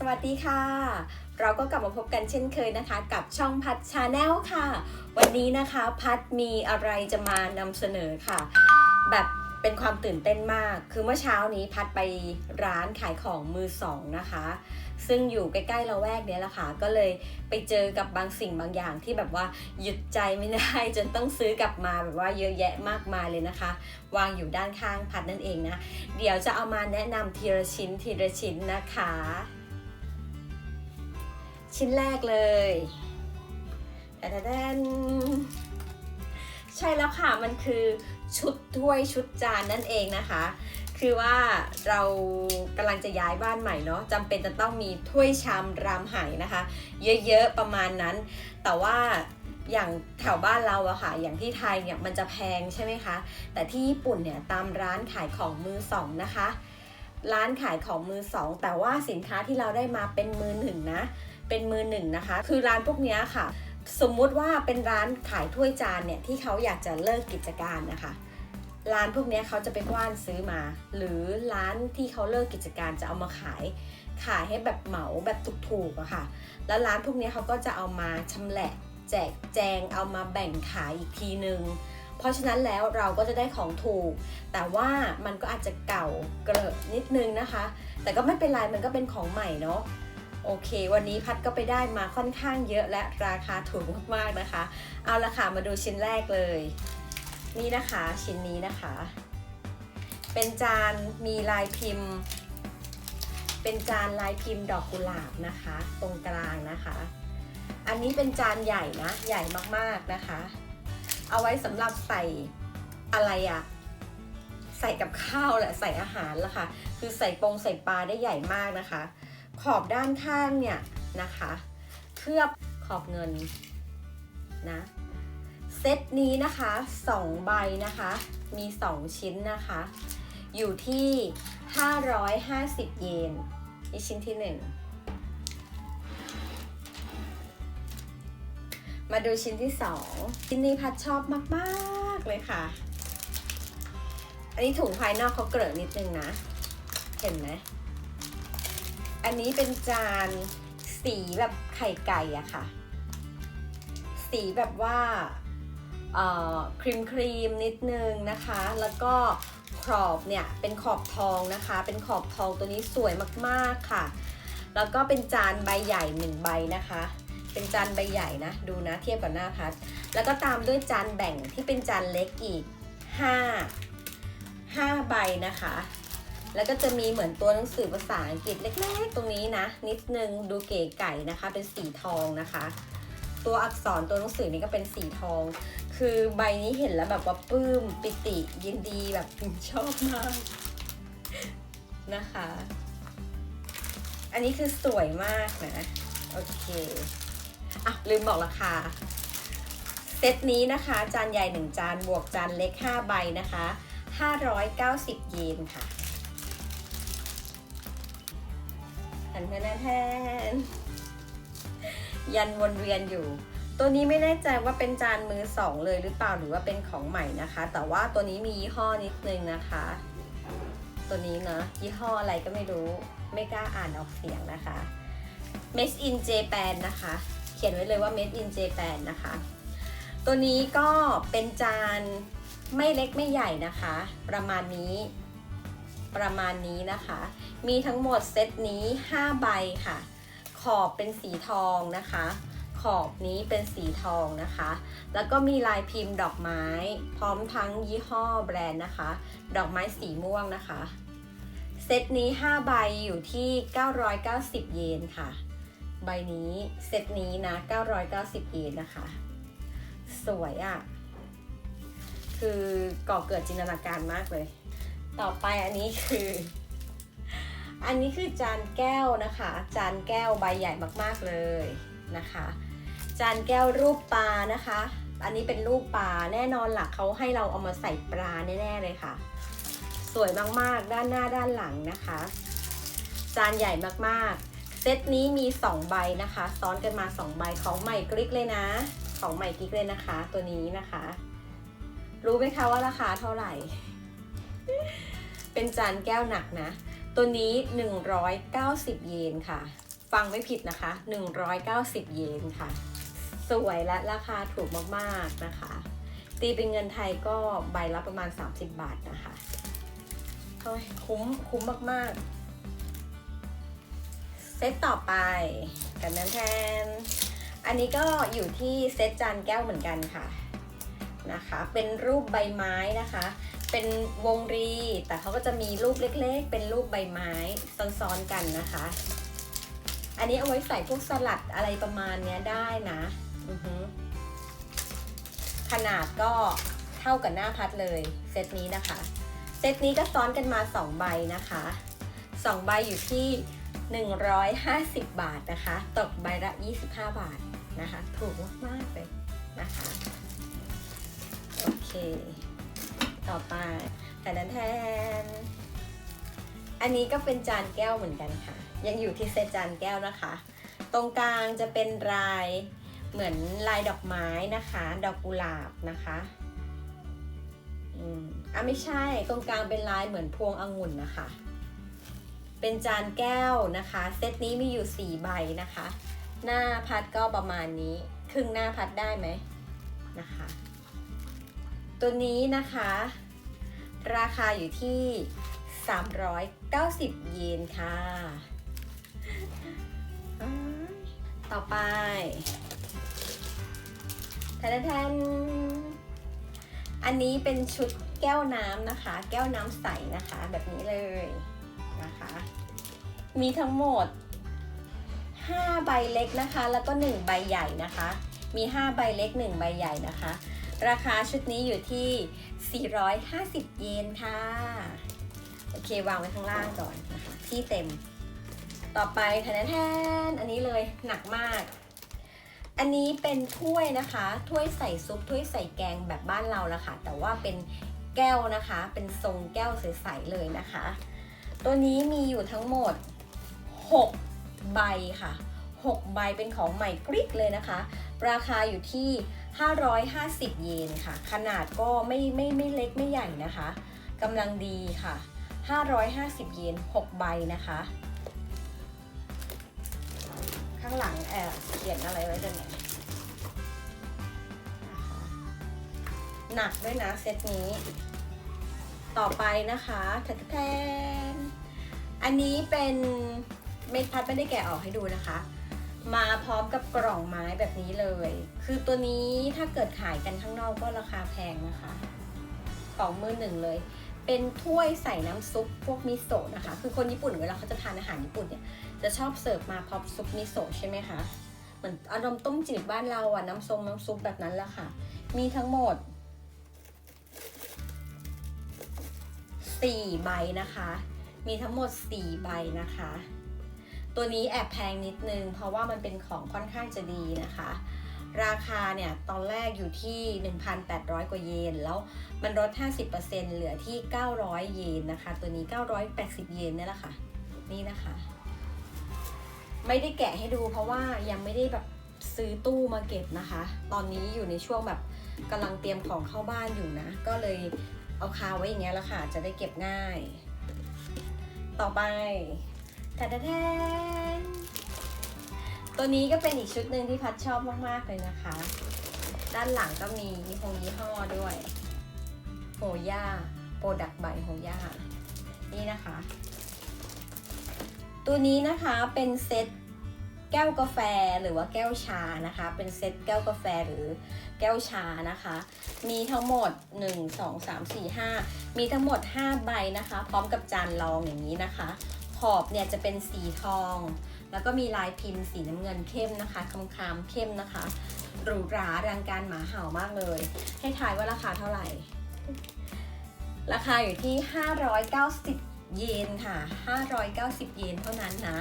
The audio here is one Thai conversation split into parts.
สวัสดีค่ะ เราก็กลับมาพบกันเช่นเคยนะคะ กับช่องพัดชาแนลค่ะ วันนี้นะคะพัดมีอะไรจะมานำเสนอค่ะ แบบเป็นความตื่นเต้นมาก คือเมื่อเช้านี้พัดไปร้านขายของมือสองนะคะ ซึ่งอยู่ใกล้ๆละแวกเนี้ยแหละค่ะ ก็เลยไปเจอกับบางสิ่งบางอย่างที่แบบว่าหยุดใจไม่ได้ จนต้องซื้อกลับมาแบบว่าเยอะแยะมากมายเลยนะคะ วางอยู่ด้านข้างพัดนั่นเองนะ เดี๋ยวจะเอามาแนะนำทีละชิ้นทีละชิ้นนะคะ ชิ้นแรกเลยแต่แดนใช่แล้วค่ะ มันคือชุดถ้วยชุดจานนั่นเองนะคะ คือว่าเรากำลังจะย้ายบ้านใหม่เนาะจำเป็นจะต้องมีถ้วยชามรามไหนะคะ เยอะๆประมาณนั้น แต่ว่าอย่างแถวบ้านเราอะค่ะ อย่างที่ไทยเนี่ยมันจะแพงใช่ไหมคะ แต่ที่ญี่ปุ่นเนี่ยตามร้านขายของมือสองนะคะ ร้านขายของมือสอง แต่ว่าสินค้าที่เราได้มาเป็นมือหนึ่งนะ เป็นมือหนึ่งนะคะ คือร้านพวกนี้ค่ะ สมมุติว่าเป็นร้านขายถ้วยจานเนี่ยที่เขาอยากจะเลิกกิจการนะคะร้านพวกนี้เขาจะไปกว้านซื้อมา หรือร้านที่เขาเลิกกิจการจะเอามาขาย ขายให้แบบเหมาแบบถูกๆอะค่ะ แล้วร้านพวกนี้เขาก็จะเอามาชำแหละแจกแจงเอามาแบ่งขายอีกทีนึง เพราะฉะนั้นแล้วเราก็จะได้ของถูก แต่ว่ามันก็อาจจะเก่าเกลอะนิดนึงนะคะ แต่ก็ไม่เป็นไรมันก็เป็นของใหม่เนาะ โอเค วันนี้พัดก็ไปได้มาค่อนข้างเยอะและราคาถูกมากๆนะคะ เอาละค่ะมาดูชิ้นแรกเลย นี่นะคะชิ้นนี้นะคะ เป็นจานมีลายพิมพ์ เป็นจานลายพิมพ์ดอกกุหลาบนะคะ ตรงกลางนะคะ อันนี้เป็นจานใหญ่นะ ใหญ่มากๆนะคะ เอาไว้สำหรับใส่อะไรอะใส่กับข้าวแหละใส่อาหารละค่ะ คือใส่ปงใส่ปลาได้ใหญ่มากนะคะ ขอบด้านข้างเนี่ยนะคะ เคลือบขอบเงินนะเซตนี้นะคะ2ใบนะคะ มี 2 ชิ้นนะคะ อยู่ที่ 550 เยนนี่ชิ้นที่ 1 มาดูชิ้นที่ 2 ชิ้นนี้พัดชอบมากๆเลยค่ะ อันนี้ถุงภายนอกเขาเกลือนิดนึงนะ เห็นไหม อันนี้เป็นจานสีแบบไข่ไก่อะค่ะ สีแบบว่าครีมครีมนิดนึงนะคะ แล้วก็ขอบเนี่ยเป็นขอบทองนะคะ เป็นขอบทองตัวนี้สวยมากๆค่ะ แล้วก็เป็นจานใบใหญ่หนึ่งใบนะคะ เป็นจานใบใหญ่นะ ดูนะเทียบกับหน้าพัด แล้วก็ตามด้วยจานแบ่งที่เป็นจานเล็กอีก 5 5 ใบนะคะ แล้วก็จะมีเหมือนตัวหนังสือภาษาอังกฤษเล็ก ๆ ตรงนี้นะ นิดนึงดูเก๋ไก่นะคะ เป็นสีทองนะคะ ตัวอักษรตัวหนังสือนี้ก็เป็นสีทอง คือใบนี้เห็นแล้วแบบว่าปลื้มปิติยินดีแบบชอบมากนะคะ อันนี้คือสวยมากนะ โอเคอะลืมบอกราคาเซตนี้นะคะ จานใหญ่ 1 จานบวกจานเล็ก 5 ใบนะคะ 590 เยนค่ะ นแทนแทนยันวนเวียนอยู่ ตัวนี้ไม่แน่ใจว่าเป็นจานมือสองเลยหรือเปล่าหรือว่าเป็นของใหม่นะคะ แต่ว่าตัวนี้มียี่ห้อนิดนึงนะคะ ตัวนี้เนาะยี่ห้ออะไรก็ไม่รู้ ไม่กล้าอ่านออกเสียงนะคะ Made in Japan นะคะ เขียนไว้เลยว่า Made in Japan นะคะ ตัวนี้ก็เป็นจานไม่เล็กไม่ใหญ่นะคะ ประมาณนี้ ประมาณนี้นะคะ มีทั้งหมดเซตนี้ 5 ใบค่ะ ขอบเป็นสีทองนะคะ ขอบนี้เป็นสีทองนะคะ แล้วก็มีลายพิมพ์ดอกไม้ พร้อมทั้งยี่ห้อแบรนด์นะคะ ดอกไม้สีม่วงนะคะ เซตนี้ 5 ใบอยู่ที่ 990 เยนค่ะ ใบนี้เซตนี้นะ 990 เยนนะคะ สวยอะ่ะ คือก่อเกิดจินตนาการมากเลย ต่อไปอันนี้คือ อันนี้คือจานแก้วนะคะ จานแก้วใบใหญ่มากๆเลยนะคะ จานแก้วรูปปลานะคะ อันนี้เป็นรูปปลาแน่นอนหลักเขาให้เราเอามาใส่ปลาแน่ๆเลยค่ะ สวยมากๆด้านหน้าด้านหลังนะคะ จานใหญ่มากๆ เซตนี้มี 2 ใบนะคะ ซ้อนกันมา 2 ใบของใหม่กริกเลยนะ ของใหม่กริกเลยนะคะ ตัวนี้นะคะ รู้ไหมคะว่าราคาเท่าไหร่ เป็นจานแก้วหนักนะ ตัวนี้ 190 เยนค่ะ ฟังไม่ผิดนะคะ 190 เยนค่ะ สวยและราคาถูกมากๆนะคะ ตีเป็นเงินไทยก็ใบละประมาณ 30 บาทนะคะคุ้มคุ้มมากๆเซตต่อไปกันนั้นแทน อันนี้ก็อยู่ที่เซตจานแก้วเหมือนกันค่ะนะคะ เป็นรูปใบไม้นะคะ เป็นวงรี แต่เขาก็จะมีรูปเล็กๆ เป็นรูปใบไม้ซ้อนๆกันนะคะ อันนี้เอาไว้ใส่พวกสลัดอะไรประมาณเนี้ยได้นะขนาดก็เท่ากับหน้าพัดเลย เซตนี้นะคะ เซตนี้ก็ซ้อนกันมา 2 ใบนะคะ2ใบอยู่ที่ 150 บาทนะคะ ตกใบละ 25 บาทนะคะ ถูกมากๆเลยนะคะ โอเค ต่อไปแต่นั้นแทน อันนี้ก็เป็นจานแก้วเหมือนกันค่ะ ยังอยู่ที่เซตจานแก้วนะคะ ตรงกลางจะเป็นลายเหมือนลายดอกไม้นะคะ ดอกกุหลาบนะคะอืมอะไม่ใช่ตรงกลางเป็นลายเหมือนพวงองุ่นนะคะ เป็นจานแก้วนะคะ เซตนี้มีอยู่ 4 ใบนะคะ หน้าพัดก็ประมาณนี้ ครึ่งหน้าพัดได้ไหมนะคะ ตัวนี้นะคะ ราคาอยู่ที่ 390 เยนค่ะ ต่อไปแทนแทนอันนี้เป็นชุดแก้วน้ำนะคะ แก้วน้ำใสนะคะ แบบนี้เลยนะคะ มีทั้งหมด 5 ใบเล็กนะคะ แล้วก็ 1 ใบใหญ่นะคะ มี 5 ใบเล็ก 1 ใบใหญ่นะคะ ราคาชุดนี้อยู่ที่ 450 เยนค่ะ โอเควางไว้ข้างล่างก่อนนะคะที่เต็ม ต่อไปแทนแทนอันนี้เลยหนักมาก อันนี้เป็นถ้วยนะคะ ถ้วยใส่ซุป ถ้วยใส่แกงแบบบ้านเราละค่ะ แต่ว่าเป็นแก้วนะคะ เป็นทรงแก้วใสๆเลยนะคะ ตัวนี้มีอยู่ทั้งหมด 6 ใบค่ะ 6 ใบเป็นของใหม่กริกเลยนะคะ ราคาอยู่ที่ 550 เยนค่ะ ขนาดก็ไม่ไม่ไม่เล็กไม่ใหญ่นะคะกำลังดีค่ะ 550 เยน 6 ใบนะคะ ข้างหลังแอบเขียนอะไรไว้ด้วยเนี่ยหนักด้วยนะเซตนี้ ต่อไปนะคะแทนอันนี้เป็นเม็ดพัดไม่ได้แกะออกให้ดูนะคะ มาพร้อมกับกล่องไม้แบบนี้เลย คือตัวนี้ถ้าเกิดขายกันข้างนอกก็ราคาแพงนะคะของมือหนึ่งเลย เป็นถ้วยใส่น้ำซุปพวกมิโซะนะคะ คือคนญี่ปุ่นเวลาเขาจะทานอาหารญี่ปุ่นเนี่ย จะชอบเสิร์ฟมาพร้อมซุปมิโซะใช่ไหมคะ เหมือนอารมณ์ต้มจืดบ้านเราอะน้ำส้มน้ำซุปแบบนั้นแหละค่ะ มีทั้งหมด4ใบนะคะ มีทั้งหมด 4 ใบนะคะ ตัวนี้แอบแพงนิดนึง เพราะว่ามันเป็นของค่อนข้างจะดีนะคะ ราคาเนี่ยตอนแรกอยู่ที่ 1,800 กว่าเยน แล้วมันลด 50%เหลือที่ 900 เยนนะคะ ตัวนี้ 980 เยนเนี่ยแหละค่ะ นี่นะคะ ไม่ได้แกะให้ดูเพราะว่ายังไม่ได้แบบซื้อตู้มาเก็บนะคะ ตอนนี้อยู่ในช่วงแบบกำลังเตรียมของเข้าบ้านอยู่นะ ก็เลยเอาคาไว้อย่างเงี้ยแล้วค่ะ จะได้เก็บง่าย ต่อไป แต่แทนตัวนี้ก็เป็นอีกชุดหนึ่งที่พัดชอบมาก ๆ เลยนะคะ ด้านหลังก็มียี่ห้อยี่ห้อด้วยโฮย่าโปรดักต์ใบโฮย่านี่นะคะ ตัวนี้นะคะเป็นเซตแก้วกาแฟหรือว่าแก้วชานะคะ เป็นเซตแก้วกาแฟหรือแก้วชานะคะ มีทั้งหมด 1 2 3 4 5 มีทั้งหมด 5 ใบนะคะ พร้อมกับจานรองอย่างนี้นะคะ ขอบเนี่ยจะเป็นสีทอง แล้วก็มีลายพิมพ์สีน้ำเงินเข้มนะคะคำคามเข้มนะคะ หรูหรารังการหมาเห่ามากเลย ให้ทายว่าราคาเท่าไหร่ ราคาอยู่ที่ 590 เยนค่ะ 590 เยนเท่านั้นนะ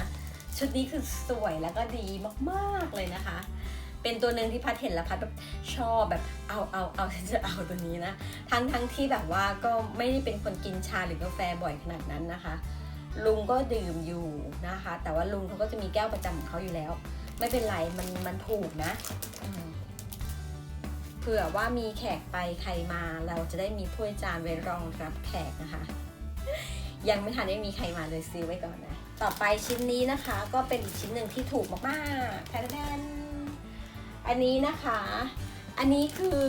ชุดนี้คือสวยแล้วก็ดีมากๆเลยนะคะ เป็นตัวหนึ่งที่พัดเห็นแล้วพัดแบบชอบแบบเอาเอาเอาฉันจะเอาตัวนี้นะ ทั้งทั้งที่แบบว่าก็ไม่ได้เป็นคนกินชาหรือกาแฟบ่อยขนาดนั้นนะคะ ลุงก็ดื่มอยู่นะคะ แต่ว่าลุงเขาก็จะมีแก้วประจำของเขาอยู่แล้ว ไม่เป็นไรมันมันถูกนะเผื่อว่ามีแขกไปใครมาเราจะได้มีถ้วยจานไว้รองรับแขกนะคะ ยังไม่ทันได้มีใครมาเลยซื้อไว้ก่อนนะ ต่อไปชิ้นนี้นะคะ ก็เป็นอีกชิ้นหนึ่งที่ถูกมากๆแทนๆอันนี้นะคะ อันนี้คือ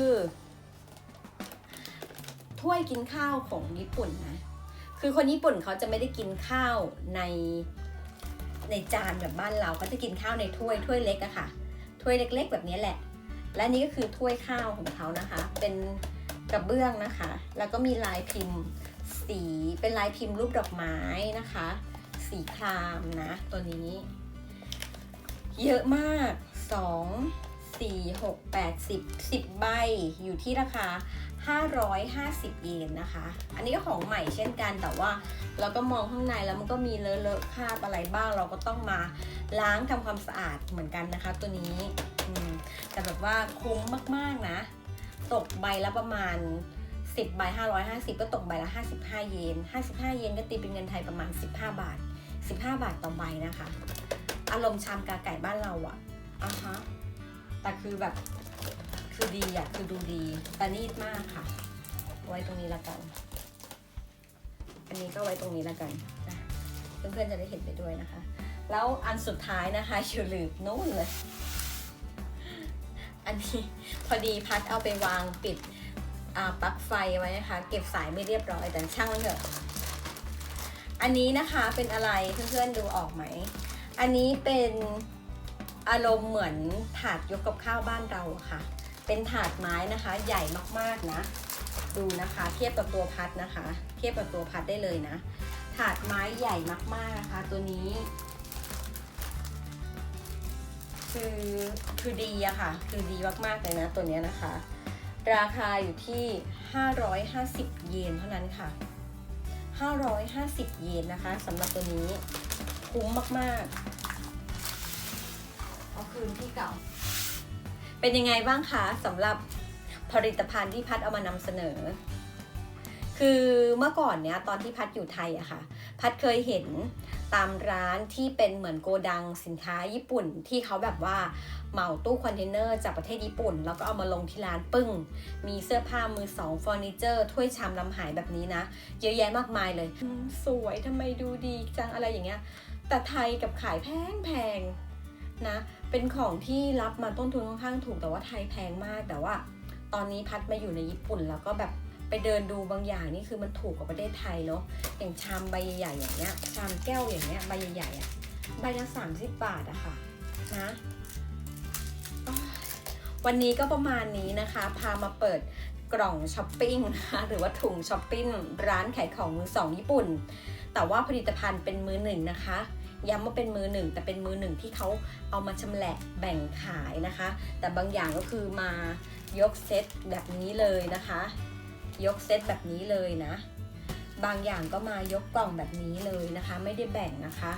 ถ้วยกินข้าวของญี่ปุ่นนะ คือคนญี่ปุ่นเขาจะไม่ได้กินข้าวในในจานแบบบ้านเราเขาจะกินข้าวในถ้วยถ้วยเล็กอะค่ะ ถ้วยเล็ก ๆ แบบนี้แหละ และนี่ก็คือถ้วยข้าวของเขานะคะ เป็นกระเบื้องนะคะ แล้วก็มีลายพิมพ์สีเป็นลายพิมพ์รูปดอกไม้นะคะ สีครามนะ ตัวนี้ เยอะมาก 2 4 6 8 10 10 ใบอยู่ที่ราคา 550 เยนนะคะ อันนี้ก็ของใหม่เช่นกันแต่ว่าเราก็มองข้างในแล้วมันก็มีเลอะเลอะคราบอะไรบ้าง เราก็ต้องมาล้างทำความสะอาดเหมือนกันนะคะ ตัวนี้แต่แบบว่าคุ้มมากๆนะ ตกใบละประมาณ 10 ใบ 550 ก็ตกใบละ 55 เยน 55 เยนก็ตีเป็นเงินไทยประมาณ 15 บาท 15 บาทต่อใบนะคะ อารมณ์ชามกาไก่บ้านเราอะอะฮะแต่คือแบบ คือดีอะคือดูดีประณีตมากค่ะ ไว้ตรงนี้ละกัน อันนี้ก็ไว้ตรงนี้ละกันนะเพื่อนๆจะได้เห็นไปด้วยนะคะ แล้วอันสุดท้ายนะคะอยู่ลืมนู่นเลย อันนี้พอดีพัดเอาไปวางปิดปลั๊กไฟไว้นะคะ เก็บสายไม่เรียบร้อยแต่ช่างมันเถอะ อันนี้นะคะเป็นอะไรเพื่อนๆดูออกไหม อันนี้เป็นอารมณ์เหมือนถาดยกกับข้าวบ้านเราค่ะ เป็นถาดไม้นะคะ ใหญ่มากๆนะ ดูนะคะ เทียบกับตัวพัดนะคะ เทียบกับตัวพัดได้เลยนะ ถาดไม้ใหญ่มากๆนะคะ ตัวนี้คือคือดีอะค่ะ คือดีมากๆเลยนะตัวนี้นะคะ ราคาอยู่ที่ 550 เยนเท่านั้นค่ะ 550 เยนนะคะสำหรับตัวนี้คุ้มมากๆ เอาคืนที่เก่า เป็นยังไงบ้างคะสำหรับผลิตภัณฑ์ที่พัดเอามานำเสนอ คือเมื่อก่อนเนี้ยตอนที่พัดอยู่ไทยอะค่ะ พัดเคยเห็นตามร้านที่เป็นเหมือนโกดังสินค้าญี่ปุ่นที่เขาแบบว่าเหมาตู้คอนเทนเนอร์จากประเทศญี่ปุ่น แล้วก็เอามาลงที่ร้านปึ้ง มีเสื้อผ้ามือสองเฟอร์นิเจอร์ ถ้วยชามลำหายแบบนี้นะ เยอะแยะมากมายเลย สวยทำไมดูดีจังอะไรอย่างเงี้ย แต่ไทยกับขายแพงแพง นะ เป็นของที่รับมาต้นทุนค่อนข้างถูกแต่ว่าไทยแพงมาก แต่ว่า ตอนนี้พัดมาอยู่ในญี่ปุ่นแล้วก็แบบไปเดินดูบางอย่างนี่คือมันถูกกว่าประเทศไทยเนาะ อย่างชามใบใหญ่ๆอย่างเงี้ย ชามแก้วอย่างเงี้ยใบใหญ่ๆอะใบละ30บาทอะค่ะนะวันนี้ก็ประมาณนี้นะคะ พามาเปิดกล่องช้อปปิ้งนะคะหรือว่าถุงช้อปปิ้งร้านขายของมือสองญี่ปุ่น แต่ว่าผลิตภัณฑ์เป็นมือหนึ่งนะคะ ย้ำว่าเป็นมือหนึ่งแต่เป็นมือหนึ่งที่เขาเอามาชำแหละแบ่งขายนะคะ แต่บางอย่างก็คือมายกเซตแบบนี้เลยนะคะ ยกเซตแบบนี้เลยนะ บางอย่างก็มายกกล่องแบบนี้เลยนะคะ ไม่ได้แบ่งนะคะ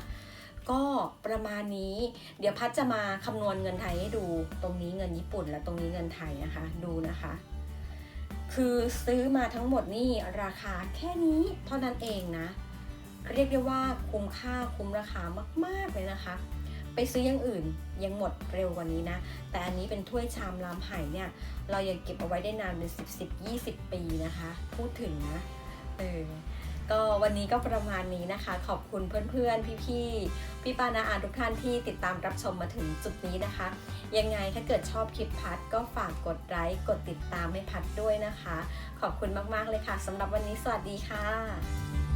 ก็ประมาณนี้ เดี๋ยวพัดจะมาคำนวณเงินไทยให้ดูตรงนี้เงินญี่ปุ่นและตรงนี้เงินไทยนะคะ ดูนะคะคือซื้อมาทั้งหมดนี่ราคาแค่นี้เท่านั้นเองนะ เรียกได้ว่าคุ้มค่าคุ้มราคามากๆเลยนะคะ ไปซื้ออย่างอื่นยังหมดเร็วกว่านี้นะ แต่อันนี้เป็นถ้วยชามลามไหเนี่ย เรายังเก็บเอาไว้ได้นานเป็น10 10 20ปีนะคะ พูดถึงนะเออก็วันนี้ก็ประมาณนี้นะคะ ขอบคุณเพื่อนๆ พี่ๆ พี่ปานาอาทุกท่านที่ติดตามรับชมมาถึงจุดนี้นะคะ ยังไงถ้าเกิดชอบคลิปพัดก็ฝากกดไลค์กดติดตามให้พัดด้วยนะคะ ขอบคุณมากๆเลยค่ะสำหรับวันนี้สวัสดีค่ะ